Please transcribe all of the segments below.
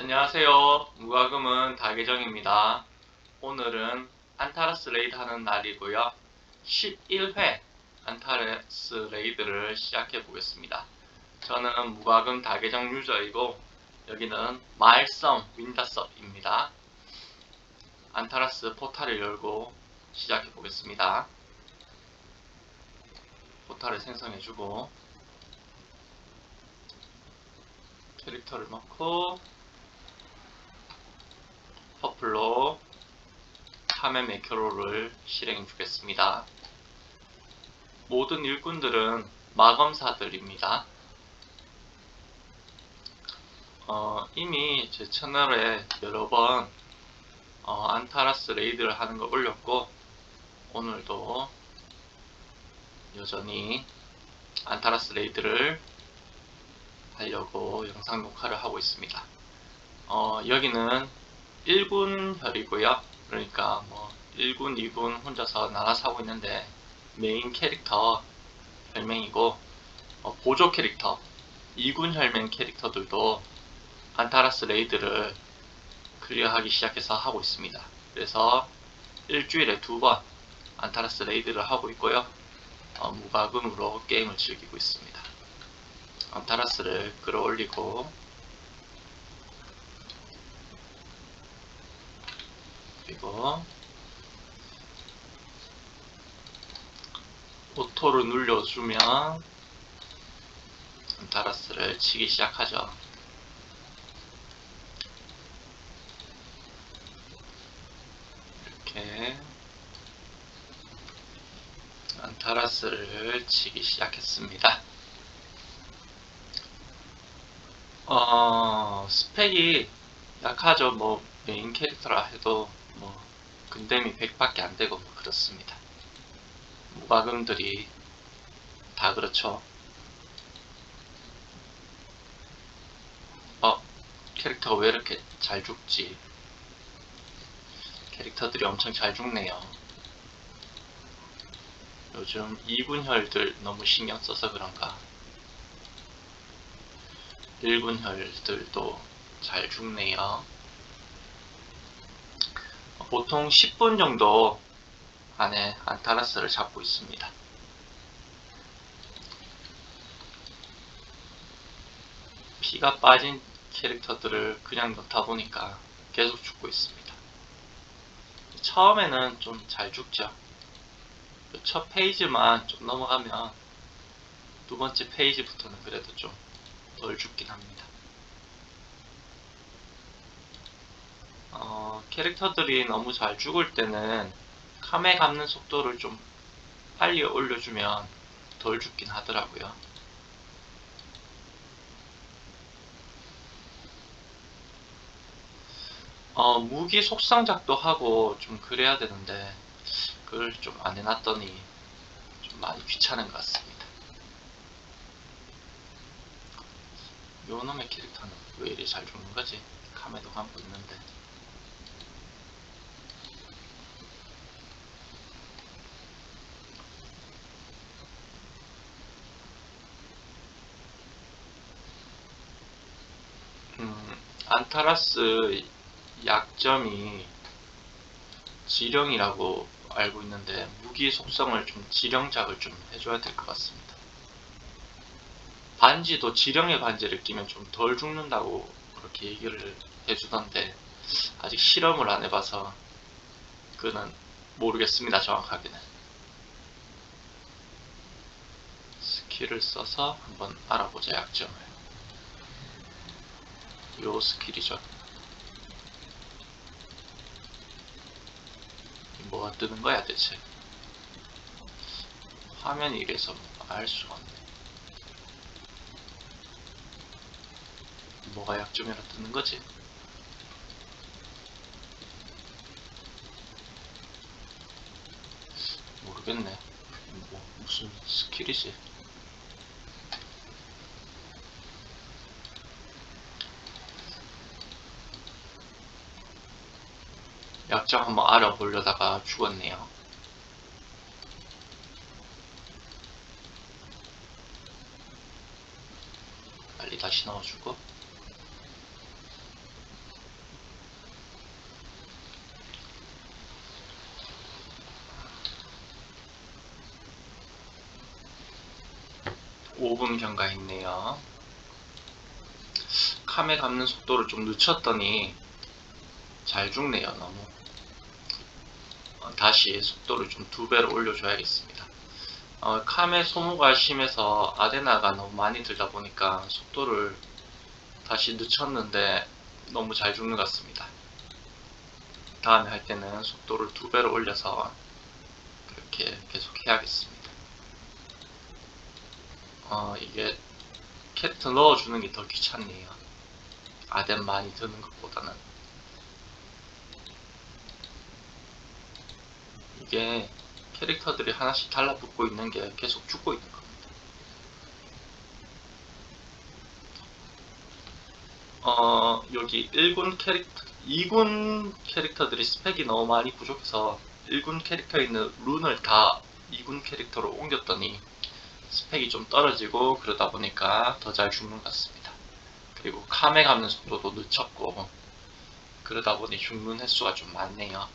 안녕하세요. 무과금은 다계정입니다. 오늘은 안타라스 레이드 하는 날이고요. 11회 안타라스 레이드를 시작해 보겠습니다. 저는 무과금 다계정 유저이고 여기는 마일섬 윈다섭입니다. 안타라스 포탈을 열고 시작해 보겠습니다. 포탈을 생성해주고 캐릭터를 넣고 퍼플로 카메 메큐로를 실행해 주겠습니다. 모든 일꾼들은 마검사들입니다. 어, 이미 제 채널에 여러 번 어, 안타라스 레이드를 하는 걸 올렸고 오늘도 여전히 안타라스 레이드를 하려고 영상 녹화를 하고 있습니다. 어, 여기는 1군혈이고요. 그러니까 뭐 1군, 2군 혼자서 나눠서 하고 있는데 메인 캐릭터 혈맹이고 어, 보조 캐릭터 2군 혈맹 캐릭터들도 안타라스 레이드를 클리어하기 시작해서 하고 있습니다. 그래서 일주일에 두 번 안타라스 레이드를 하고 있고요. 어, 무과금으로 게임을 즐기고 있습니다. 안타라스를 끌어올리고 그리고 오토를 눌러주면 안타라스를 치기 시작하죠. 이렇게 안타라스를 치기 시작했습니다. 어, 스펙이 약하죠. 뭐, 메인 캐릭터라 해도, 뭐, 근댐이 100밖에 안 되고, 뭐 그렇습니다. 무과금들이 다 그렇죠. 어, 캐릭터가 왜 이렇게 잘 죽지? 캐릭터들이 엄청 잘 죽네요. 요즘 이군혈들 너무 신경 써서 그런가. 1군혈들도 잘 죽네요. 보통 10분 정도 안에 안타라스를 잡고 있습니다. 피가 빠진 캐릭터들을 그냥 넣다 보니까 계속 죽고 있습니다. 처음에는 좀 잘 죽죠. 그첫 페이지만 좀 넘어가면 두 번째 페이지부터는 그래도 좀 덜 죽긴 합니다. 어, 캐릭터들이 너무 잘 죽을 때는 카메 감는 속도를 좀 빨리 올려주면 덜 죽긴 하더라고요. 어, 무기 속상작도 하고 좀 그래야 되는데 그걸 좀 안 해놨더니 좀 많이 귀찮은 것 같습니다. 요 놈의 캐릭터는 왜 이리 잘 죽는 거지? 카메도 감고 있는데. 음, 안타라스 약점이 지령이라고 알고 있는데 무기 속성을 좀 지령작을 좀 해줘야 될 것 같습니다. 반지도 지령의 반지를 끼면 좀 덜 죽는다고 그렇게 얘기를 해주던데 아직 실험을 안 해봐서 그는 모르겠습니다 정확하게는 스킬을 써서 한번 알아보자 약점을 요 스킬이죠 뭐가 뜨는 거야 대체 화면이 이래서 알 수가 없네 뭐가 약점이라 뜨는 거지? 모르겠네. 뭐, 무슨 스킬이지? 약점 한번 알아보려다가 죽었네요. 빨리 다시 넣어주고 5분 경과했네요. 카메 감는 속도를 좀 늦췄더니 잘 죽네요, 너무. 어, 다시 속도를 좀 두 배로 올려줘야겠습니다. 어, 카메 소모가 심해서 아데나가 너무 많이 들다 보니까 속도를 다시 늦췄는데 너무 잘 죽는 것 같습니다. 다음에 할 때는 속도를 두 배로 올려서 그렇게 계속 해야겠습니다. 어, 이게 캐릭터 넣어주는 게 더 귀찮네요. 아덴 많이 드는 것보다는. 이게 캐릭터들이 하나씩 달라붙고 있는 게 계속 죽고 있는 겁니다. 어, 여기 1군 캐릭터, 2군 캐릭터들이 스펙이 너무 많이 부족해서 1군 캐릭터에 있는 룬을 다 2군 캐릭터로 옮겼더니 스펙이 좀 떨어지고 그러다 보니까 더 잘 죽는 것 같습니다. 그리고 카메 감는 속도도 늦췄고 그러다 보니 죽는 횟수가 좀 많네요.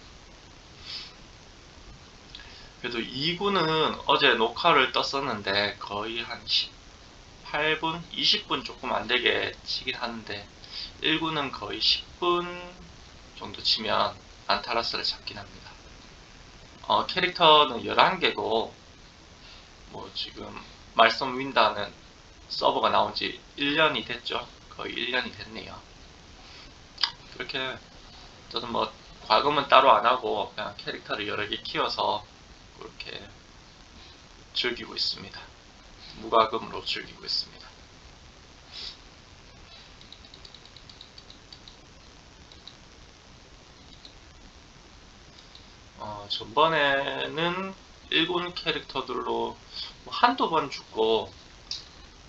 그래도 2군은 어제 녹화를 떴었는데 거의 한 18분, 20분 조금 안 되게 치긴 하는데 1군은 거의 10분 정도 치면 안타라스를 잡긴 합니다. 어, 캐릭터는 11개고 뭐 지금 말씀 윈다는 서버가 나온 지 1년이 됐죠. 거의 1년이 됐네요. 그렇게 저는 뭐 과금은 따로 안 하고 그냥 캐릭터를 여러 개 키워서 그렇게 즐기고 있습니다. 무과금으로 즐기고 있습니다. 어, 전번에는 일본 캐릭터들로 뭐 한두 번 죽고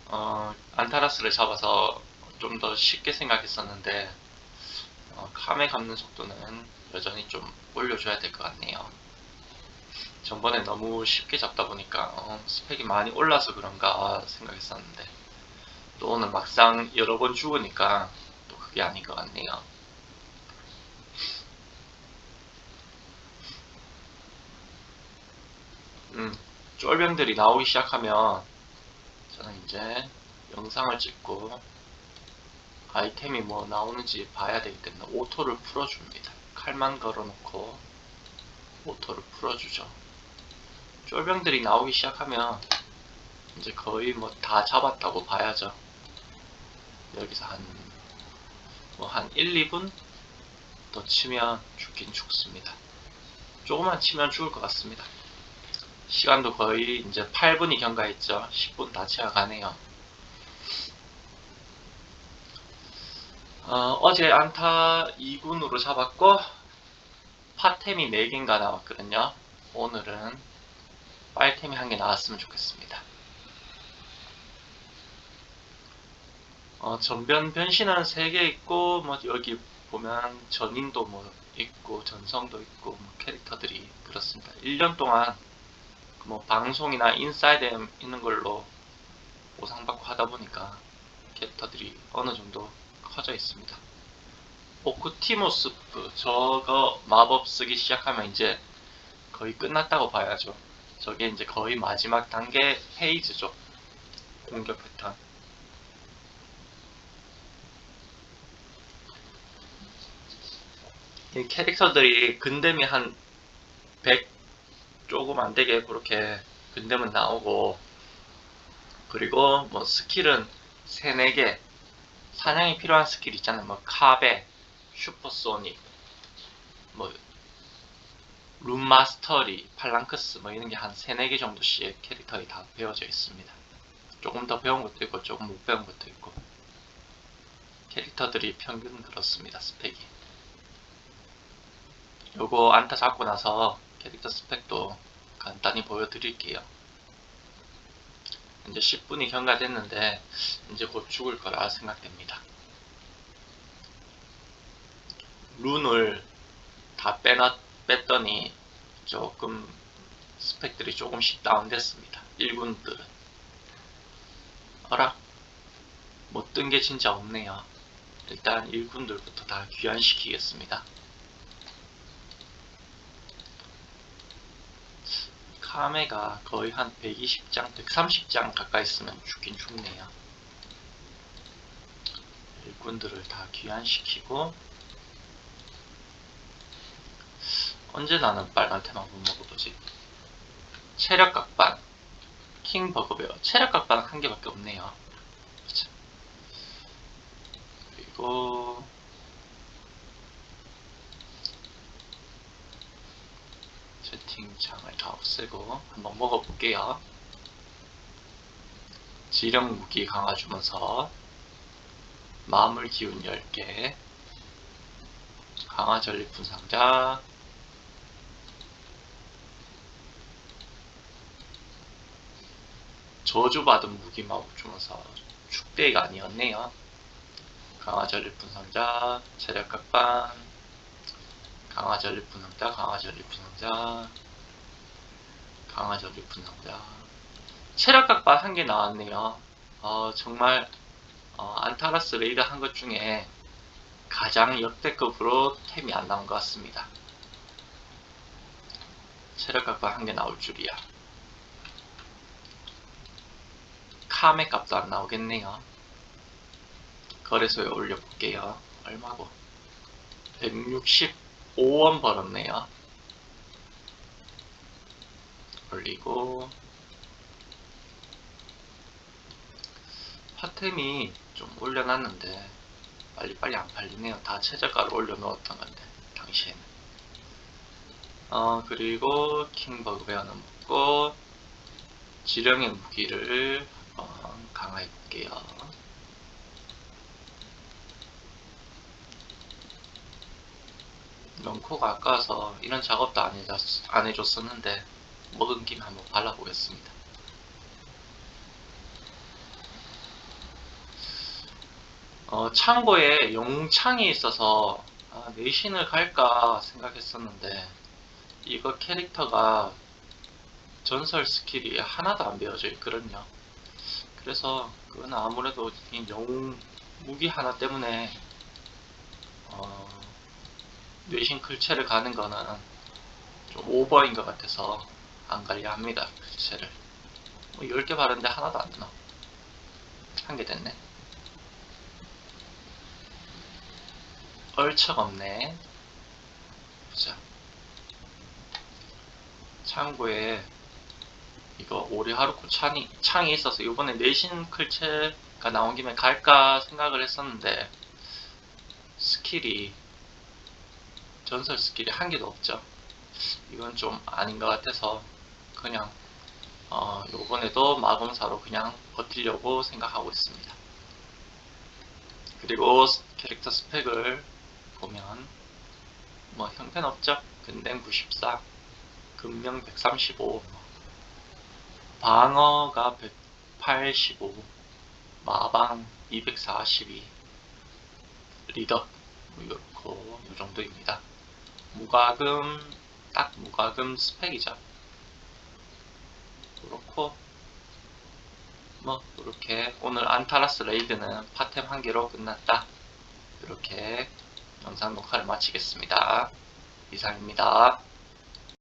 어, 안타라스를 잡아서 좀 더 쉽게 생각했었는데 어, 카메 감는 속도는 여전히 좀 올려줘야 될 것 같네요. 전번에 너무 쉽게 잡다 보니까 어, 스펙이 많이 올라서 그런가 생각했었는데 또 오늘 막상 여러 번 죽으니까 또 그게 아닌 것 같네요. 음, 쫄병들이 나오기 시작하면 저는 이제 영상을 찍고 아이템이 뭐 나오는지 봐야 되기 때문에 오토를 풀어줍니다. 칼만 걸어놓고 오토를 풀어주죠. 쫄병들이 나오기 시작하면 이제 거의 뭐 다 잡았다고 봐야죠. 여기서 한, 뭐 한 1, 2분 더 치면 죽긴 죽습니다. 조금만 치면 죽을 것 같습니다. 시간도 거의 이제 8분이 경과했죠. 10분 다 채워가네요. 어, 제 안타 2군으로 잡았고 파템이 4개인가 나왔거든요. 오늘은 빨템이 한 개 나왔으면 좋겠습니다. 어, 전변 변신은 3개 있고 뭐 여기 보면 전인도 뭐 있고 전성도 있고 뭐 캐릭터들이 그렇습니다. 1년 동안 뭐 방송이나 인사이드에 있는 걸로 보상받고 하다 보니까 캐릭터들이 어느 정도 커져 있습니다. 오쿠티모스프 저거 마법 쓰기 시작하면 이제 거의 끝났다고 봐야죠. 저게 이제 거의 마지막 단계 페이지죠. 공격 패턴. 이 캐릭터들이 근댐이 한 100 조금 안 되게 그렇게 근댐은 나오고 그리고 뭐 스킬은 3, 4개 사냥이 필요한 스킬 있잖아요. 뭐 카베, 슈퍼소닉, 뭐 룸마스터리, 팔랑크스 뭐 이런 게 한 3, 4개 정도씩 캐릭터에 다 배워져 있습니다. 조금 더 배운 것도 있고 조금 못 배운 것도 있고 캐릭터들이 평균 그렇습니다. 스펙이. 요거 안타 잡고 나서 캐릭터 스펙도 간단히 보여드릴게요. 이제 10분이 경과됐는데 이제 곧 죽을 거라 생각됩니다. 룬을 다 빼놨, 뺐더니 조금 스펙들이 조금씩 다운됐습니다. 1군들은. 어라? 못 뜬 게 진짜 없네요. 일단 1군들부터 다 귀환시키겠습니다. 카메가 거의 한 120장, 130장 가까이 쓰면 죽긴 죽네요. 일꾼들을 다 귀환시키고 언제 나는 빨간 템 한번 먹어보지? 체력 각반 킹 버그베어 체력 각반 한 개밖에 없네요. 그쵸? 그리고 채팅창을 다 없애고 한번 먹어볼게요. 지령 무기 강화 주면서 마물 기운 10개 강화 전리품 상자 저주받은 무기만 주면서 축대가 아니었네요. 강화 전리품 상자 체력 각반 강화 전리품 상자 강화 전리품 상자 강화 전리품 상자 체력 각반 한 개 나왔네요. 어, 정말 어, 안타라스 레이드 한 것 중에 가장 역대급으로 템이 안 나온 것 같습니다. 체력 값과 한개 나올 줄이야. 카메 값도 안 나오겠네요. 거래소에 올려볼게요. 얼마고? 165원 벌었네요. 올리고 파템이 좀 올려놨는데 빨리빨리 안 팔리네요. 다 최저가로 올려놓았던 건데 당시에는. 어 그리고 킹버그 베어는 먹고 지령의 무기를 볼게요. 런코가 아까워서 이런 작업도 안, 해줬, 안 해줬었는데 먹은 김에 한번 발라보겠습니다. 어, 창고에 용창이 있어서 아, 내신을 갈까 생각했었는데 이거 캐릭터가 전설 스킬이 하나도 안 배워져 있거든요. 그래서 그건 아무래도 이 영웅 무기 하나 때문에 어, 뇌신 클체를 가는 거는 좀 오버인 것 같아서 안 가려 합니다. 클체를. 뭐 10개 바른데 하나도 안 되나? 한 개 됐네. 얼척 없네. 보자. 창고에 이거 오리하루코 창이, 창이 있어서 이번에 내신 클체가 나온 김에 갈까 생각을 했었는데 스킬이 전설 스킬이 한 개도 없죠. 이건 좀 아닌 것 같아서 그냥 어, 요번에도 마검사로 그냥 버티려고 생각하고 있습니다. 그리고 캐릭터 스펙을 보면 뭐 형편없죠. 근댕 94, 금명 135, 방어가 185, 마방 242, 리더 뭐 이렇고 이 정도입니다. 무과금 딱 무과금 스펙이죠. 그렇고 뭐 이렇게 오늘 안타라스 레이드는 파템 한 개로 끝났다. 이렇게 영상 녹화를 마치겠습니다. 이상입니다.